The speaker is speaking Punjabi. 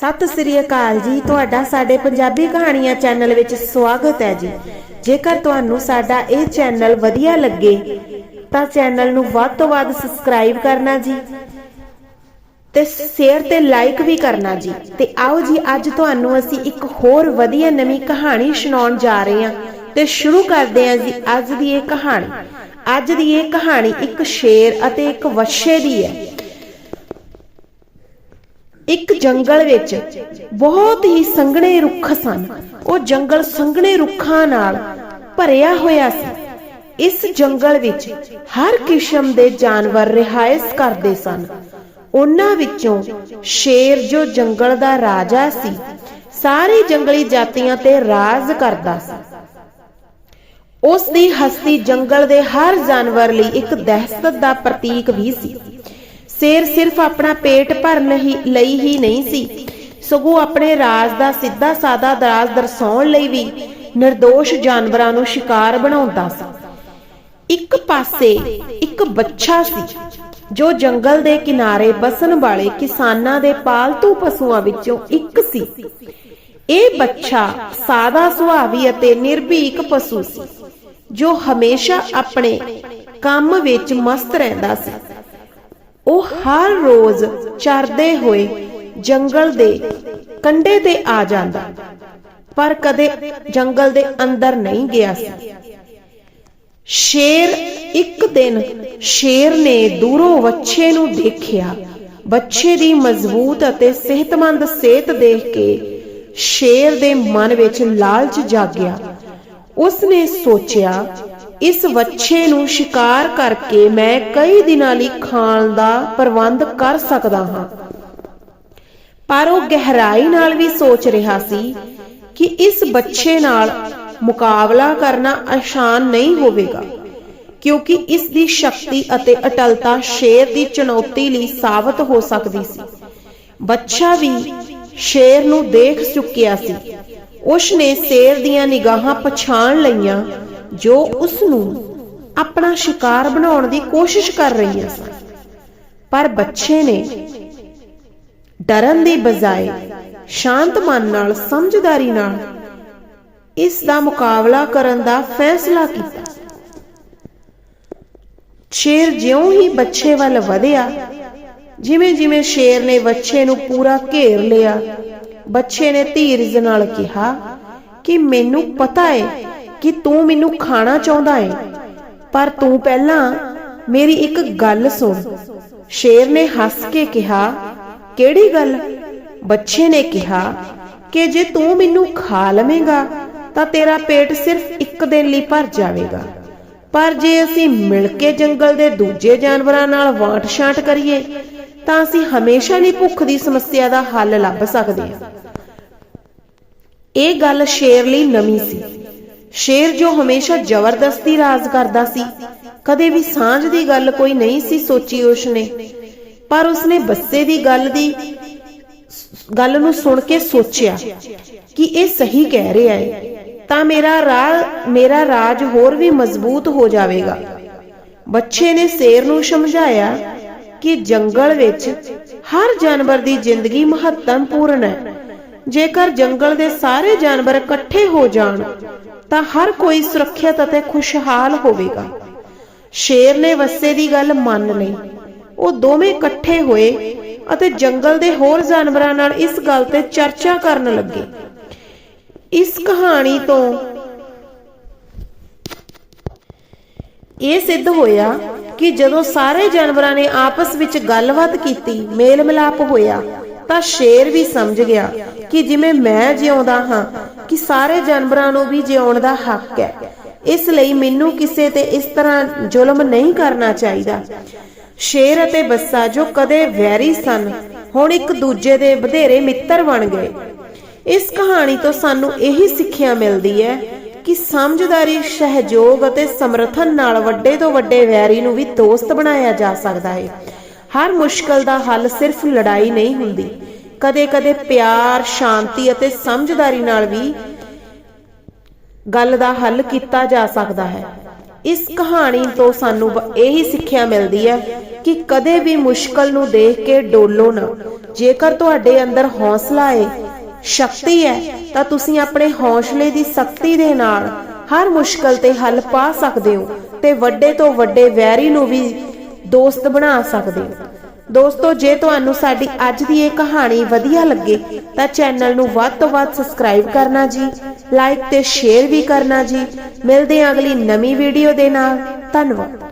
ਸਤਿ ਸ੍ਰੀ ਅਕਾਲ ਜੀ। ਤੁਹਾਡਾ ਸਾਡੇ ਪੰਜਾਬੀ ਕਹਾਣੀਆਂ ਚੈਨਲ ਵਿੱਚ ਸਵਾਗਤ ਹੈ ਜੀ। ਜੇਕਰ ਤੁਹਾਨੂੰ ਸਾਡਾ ਇਹ ਚੈਨਲ ਵਧੀਆ ਲੱਗੇ, ਤਾਂ ਚੈਨਲ ਨੂੰ ਵੱਧ ਤੋਂ ਵੱਧ ਸਬਸਕ੍ਰਾਈਬ ਕਰਨਾ ਜੀ ਤੇ ਸ਼ੇਅਰ ਤੇ ਲਾਈਕ ਵੀ ਕਰਨਾ ਜੀ। ਤੇ ਆਓ ਜੀ, ਅੱਜ ਤੁਹਾਨੂੰ ਅਸੀਂ ਇੱਕ ਹੋਰ ਵਧੀਆ ਨਵੀਂ ਕਹਾਣੀ ਸੁਣਾਉਣ ਜਾ ਰਹੇ ਹਾਂ ਤੇ ਸ਼ੁਰੂ ਕਰਦੇ ਹਾਂ ਜੀ ਅੱਜ ਦੀ ਇਹ ਕਹਾਣੀ। ਅੱਜ ਦੀ ਇਹ ਕਹਾਣੀ ਇੱਕ ਸ਼ੇਰ ਅਤੇ ਇੱਕ ਵੱਛੇ ਦੀ ਹੈ। ਇੱਕ ਜੰਗਲ ਵਿੱਚ ਬਹੁਤ ਹੀ ਸੰਘਣੇ ਰੁੱਖ ਸਨ। ਉਹ ਜੰਗਲ ਸੰਘਣੇ ਰੁੱਖਾਂ ਨਾਲ ਭਰਿਆ ਹੋਇਆ ਸੀ। ਇਸ ਜੰਗਲ ਵਿੱਚ ਹਰ ਕਿਸਮ ਦੇ ਜਾਨਵਰ ਰਿਹਾਇਸ਼ ਕਰਦੇ ਸਨ। ਉਹਨਾਂ ਵਿੱਚੋਂ ਸ਼ੇਰ ਜੋ ਜੰਗਲ ਦਾ ਰਾਜਾ ਸੀ, ਸਾਰੇ ਜੰਗਲੀ ਜਾਤੀਆਂ ਤੇ ਰਾਜ ਕਰਦਾ ਸੀ। ਉਸ ਦੀ ਹਸਤੀ ਜੰਗਲ ਦੇ ਹਰ ਜਾਨਵਰ ਲਈ ਇੱਕ ਦਹਿਸ਼ਤ ਦਾ ਪ੍ਰਤੀਕ ਵੀ ਸੀ। ਸ਼ੇਰ ਸਿਰਫ ਆਪਣਾ ਪੇਟ ਭਰਨ ਹੀ ਲਈ ਹੀ ਨਹੀਂ ਸੀ। ਸਗੋਂ ਆਪਣੇ ਰਾਜ ਦਾ ਸਿੱਧਾ ਸਾਦਾ ਰਾਜ ਦਰਸਾਉਣ ਲਈ ਵੀ નિર્ਦੋਸ਼ ਜਾਨਵਰਾਂ ਨੂੰ ਸ਼ਿਕਾਰ ਬਣਾਉਂਦਾ ਸੀ। ਇੱਕ ਪਾਸੇ ਇੱਕ ਬੱਚਾ ਸੀ, ਜੋ ਜੰਗਲ ਦੇ ਕਿਨਾਰੇ ਬਸਣ ਵਾਲੇ ਕਿਸਾਨਾਂ ਦੇ ਪਾਲਤੂ ਪਸ਼ੂਆਂ ਵਿੱਚੋਂ ਇੱਕ ਸੀ। ਇਹ ਬੱਚਾ ਸਾਦਾ ਸੁਭਾਵੀ ਅਤੇ ਨਿਰਭੀਕ ਪਸ਼ੂ ਸੀ, ਜੋ ਹਮੇਸ਼ਾ ਆਪਣੇ ਕੰਮ ਵਿੱਚ ਮਸਤ ਰਹਿੰਦਾ ਸੀ। ਉਹ ਹਰ ਰੋਜ਼ ਚਰਦੇ ਹੋਏ ਜੰਗਲ ਦੇ ਕੰਢੇ ਤੇ ਆ ਜਾਂਦਾ। ਪਰ ਕਦੇ ਜੰਗਲ ਦੇ ਅੰਦਰ ਨਹੀਂ ਗਿਆ ਸੀ। ਸ਼ੇਰ ਇੱਕ ਦਿਨ ਸ਼ੇਰ ਨੇ ਦੂਰੋਂ ਵੱਛੇ ਨੂੰ ਦੇਖਿਆ। ਬੱਚੇ ਦੀ ਮਜ਼ਬੂਤ ਅਤੇ ਸਿਹਤਮੰਦ ਸਿਹਤ ਦੇਖ ਕੇ ਸ਼ੇਰ ਦੇ ਮਨ ਵਿੱਚ ਲਾਲਚ ਜਾਗਿਆ। ਉਸ ਨੇ ਸੋਚਿਆ ਇਸ ਵੱਛੇ ਨੂੰ ਸ਼ਿਕਾਰ ਕਰਕੇ ਮੈਂ ਕਈ ਦਿਨਾਂ ਲਈ ਖਾਣ ਦਾ ਪ੍ਰਬੰਧ ਕਰ ਸਕਦਾ ਹਾਂ। ਪਰ ਉਹ ਗਹਿਰਾਈ ਨਾਲ ਵੀ ਸੋਚ ਰਿਹਾ ਸੀ ਕਿ ਇਸ ਬੱਚੇ ਨਾਲ ਮੁਕਾਬਲਾ ਕਰਨਾ ਆਸਾਨ ਨਹੀਂ ਹੋਵੇਗਾ, ਕਿਉਂਕਿ ਇਸ ਦੀ ਸ਼ਕਤੀ ਅਤੇ ਅਟਲਤਾ ਸ਼ੇਰ ਦੀ ਚੁਣੌਤੀ ਲਈ ਸਾਬਤ ਹੋ ਸਕਦੀ ਸੀ। ਬੱਚਾ ਵੀ ਸ਼ੇਰ ਨੂੰ ਦੇਖ ਚੁੱਕਿਆ ਸੀ। ਉਸ ਨੇ ਸ਼ੇਰ ਦੀਆਂ ਨਿਗਾਹਾਂ ਪਛਾਣ ਲਈਆਂ ਜੋ ਉਸ ਨੂੰ ਆਪਣਾ ਸ਼ਿਕਾਰ ਬਣਾਉਣ ਦੀ ਕੋਸ਼ਿਸ਼ ਕਰ ਰਹੀਆਂ ਸਨ। ਪਰ ਬੱਚੇ ਨੇ ਡਰਨ ਦੀ ਬਜਾਏ ਸ਼ਾਂਤ ਮਨ ਨਾਲ, ਸਮਝਦਾਰੀ ਨਾਲ ਇਸ ਦਾ ਮੁਕਾਬਲਾ ਕਰਨ ਦਾ ਫੈਸਲਾ ਕੀਤਾ। ਸ਼ੇਰ ਜਿਉਂ ਹੀ ਬੱਚੇ ਵੱਲ ਵਧਿਆ ਜਿਵੇਂ ਜਿਵੇਂ ਸ਼ੇਰ ਨੇ ਬੱਚੇ ਨੂੰ ਪੂਰਾ ਘੇਰ ਲਿਆ, ਬੱਚੇ ਨੇ ਧੀਰਜ ਨਾਲ ਕਿਹਾ ਕਿ ਮੈਨੂੰ ਪਤਾ ਹੈ ਕਿ ਤੂੰ ਮੈਨੂੰ ਖਾਣਾ ਚਾਹੁੰਦਾ ਹੈ ਪਰ ਤੂੰ ਪਹਿਲਾਂ ਮੇਰੀ ਇੱਕ ਗੱਲ ਸੁਣ। ਸ਼ੇਰ ਨੇ ਹੱਸ ਕੇ ਕਿਹਾ, ਕਿਹੜੀ ਗੱਲ? ਬੱਚੇ ਨੇ ਕਿਹਾ, ਕਿ ਜੇ ਤੂੰ ਮੈਨੂੰ ਖਾ ਲਵੇਂਗਾ, ਤਾਂ ਤੇਰਾ ਪੇਟ ਸਿਰਫ ਇੱਕ ਦਿਨ ਲਈ ਭਰ ਜਾਵੇਗਾ। ਪਰ ਜੇ ਅਸੀਂ ਮਿਲ ਕੇ ਜੰਗਲ ਦੇ ਦੂਜੇ ਜਾਨਵਰਾਂ ਨਾਲ ਵਾਂਟ-ਛਾਂਟ ਕਰੀਏ, ਤਾਂ ਅਸੀਂ ਹਮੇਸ਼ਾ ਲਈ ਭੁੱਖ ਦੀ ਸਮੱਸਿਆ ਦਾ ਹੱਲ ਲੱਭ ਸਕਦੇ ਹਾਂ। ਇਹ ਗੱਲ ਸ਼ੇਰ ਲਈ ਨਵੀਂ ਸੀ। ਸ਼ੇਰ ਜੋ ਹਮੇਸ਼ਾ ਜ਼ਬਰਦਸਤੀ ਰਾਜ ਕਰਦਾ ਸੀ, ਕਦੇ ਵੀ ਸਾਂਝ ਦੀ ਗੱਲ ਕੋਈ ਨਹੀਂ ਸੀ ਸੋਚੀ ਉਸਨੇ। ਪਰ ਉਸਨੇ ਬੱਸੇ ਦੀ ਗੱਲ ਦੀ ਗੱਲ ਨੂੰ ਸੁਣ ਕੇ ਸੋਚਿਆ ਕਿ ਇਹ ਸਹੀ ਕਹਿ ਰਿਹਾ ਹੈ ਤਾਂ ਮੇਰਾ ਰਾਜ ਮੇਰਾ ਰਾਜ ਹੋਰ ਵੀ ਮਜ਼ਬੂਤ ਹੋ ਜਾਵੇਗਾ। ਬੱਚੇ ਨੇ ਸ਼ੇਰ ਨੂੰ ਸਮਝਾਇਆ ਕਿ ਜੰਗਲ ਵਿੱਚ ਹਰ ਜਾਨਵਰ ਦੀ ਜ਼ਿੰਦਗੀ ਮਹੱਤਵਪੂਰਨ ਹੈ। ਜੇਕਰ ਜੰਗਲ ਦੇ ਸਾਰੇ ਜਾਨਵਰ ਇਕੱਠੇ ਹੋ ਜਾਣ ਤਾਂ ਹਰ ਕੋਈ ਸੁਰੱਖਿਅਤ ਅਤੇ ਖੁਸ਼ਹਾਲ ਹੋਵੇਗਾ। ਸ਼ੇਰ ਨੇ ਵੱਸੇ ਦੀ ਗੱਲ ਮੰਨ ਲਈ। ਉਹ ਦੋਵੇਂ ਇਕੱਠੇ ਹੋਏ ਅਤੇ ਜੰਗਲ ਦੇ ਹੋਰ ਜਾਨਵਰਾਂ ਨਾਲ ਇਸ ਗੱਲ ਤੇ ਚਰਚਾ ਕਰਨ ਲੱਗੇ। ਇਸ ਕਹਾਣੀ ਤੋਂ ਇਹ ਸਿੱਧ ਹੋਇਆ ਕਿ ਜਦੋਂ ਸਾਰੇ ਜਾਨਵਰਾਂ ਨੇ ਆਪਸ ਵਿੱਚ ਗੱਲਬਾਤ ਕੀਤੀ ਮੇਲ ਮਿਲਾਪ ਹੋਇਆ, ਤਾਂ ਸ਼ੇਰ ਵੀ ਸਮਝ ਗਿਆ ਕਿ ਜਿਵੇਂ ਮੈਂ ਜਿਉਂਦਾ ਹਾਂ ਕਿ ਸਾਰੇ ਜਾਨਵਰਾਂ ਨੂੰ ਵੀ ਜਿਉਣ ਦਾ ਹੱਕ ਹੈ। ਇਸ ਲਈ ਮੈਨੂੰ ਕਿਸੇ ਤੇ ਇਸ ਤਰ੍ਹਾਂ ਜ਼ੁਲਮ ਨਹੀਂ ਕਰਨਾ ਚਾਹੀਦਾ। ਸ਼ੇਰ ਅਤੇ ਬੱਸਾ ਜੋ ਕਦੇ ਵੈਰੀ ਸਨ, ਹੁਣ ਇੱਕ ਦੂਜੇ ਦੇ ਵਧੇਰੇ ਮਿੱਤਰ ਬਣ ਗਏ। ਇਸ ਕਹਾਣੀ ਤੋਂ ਸਾਨੂੰ ਇਹੀ ਸਿੱਖਿਆ ਮਿਲਦੀ ਹੈ ਕਿ ਸਮਝਦਾਰੀ, ਸਹਿਯੋਗ ਅਤੇ ਸਮਰਥਨ ਨਾਲ ਵੱਡੇ ਤੋਂ ਵੱਡੇ ਵੈਰੀ ਨੂੰ ਵੀ ਦੋਸਤ ਬਣਾਇਆ ਜਾ ਸਕਦਾ ਹੈ। ਹਰ ਮੁਸ਼ਕਲ ਦਾ ਹੱਲ ਸਿਰਫ ਲੜਾਈ ਨਹੀਂ ਹੁੰਦੀ। ਕਦੇ-ਕਦੇ ਪਿਆਰ, ਸ਼ਾਂਤੀ ਅਤੇ ਸਮਝਦਾਰੀ ਨਾਲ ਵੀ ਗੱਲ ਦਾ ਹੱਲ ਕੀਤਾ ਜਾ ਸਕਦਾ ਹੈ। ਇਸ ਕਹਾਣੀ ਤੋਂ ਸਾਨੂੰ ਇਹੀ ਸਿੱਖਿਆ ਮਿਲਦੀ ਹੈ ਕਿ ਕਦੇ ਵੀ ਮੁਸ਼ਕਲ ਨੂੰ ਦੇਖ ਕੇ ਡੋਲੋ ਨਾ। ਜੇਕਰ ਤੁਹਾਡੇ ਅੰਦਰ ਹੌਸਲਾ ਹੈ ਸ਼ਕਤੀ ਹੈ, ਤਾਂ ਤੁਸੀਂ ਆਪਣੇ ਹੌਸਲੇ ਦੀ ਸ਼ਕਤੀ ਦੇ ਨਾਲ ਹਰ ਮੁਸ਼ਕਲ ਤੇ ਹੱਲ ਪਾ ਸਕਦੇ ਹੋ ਤੇ ਵੱਡੇ ਤੋਂ ਵੱਡੇ ਵੈਰੀ ਨੂੰ ਵੀ ਦੋਸਤ ਬਣਾ ਸਕਦੇ ਹੋ। ਦੋਸਤੋ, ਜੇ ਤੁਹਾਨੂੰ ਸਾਡੀ ਅੱਜ ਦੀ ਇਹ ਕਹਾਣੀ ਵਧੀਆ ਲੱਗੇ, ਤਾਂ ਚੈਨਲ ਨੂੰ ਵੱਧ ਤੋਂ ਵੱਧ ਸਬਸਕ੍ਰਾਈਬ ਕਰਨਾ ਜੀ, ਲਾਈਕ ਤੇ ਸ਼ੇਅਰ ਵੀ ਕਰਨਾ ਜੀ। ਮਿਲਦੇ ਹਾਂ ਅਗਲੀ ਨਵੀਂ ਵੀਡੀਓ ਦੇ ਨਾਲ। ਧੰਨਵਾਦ।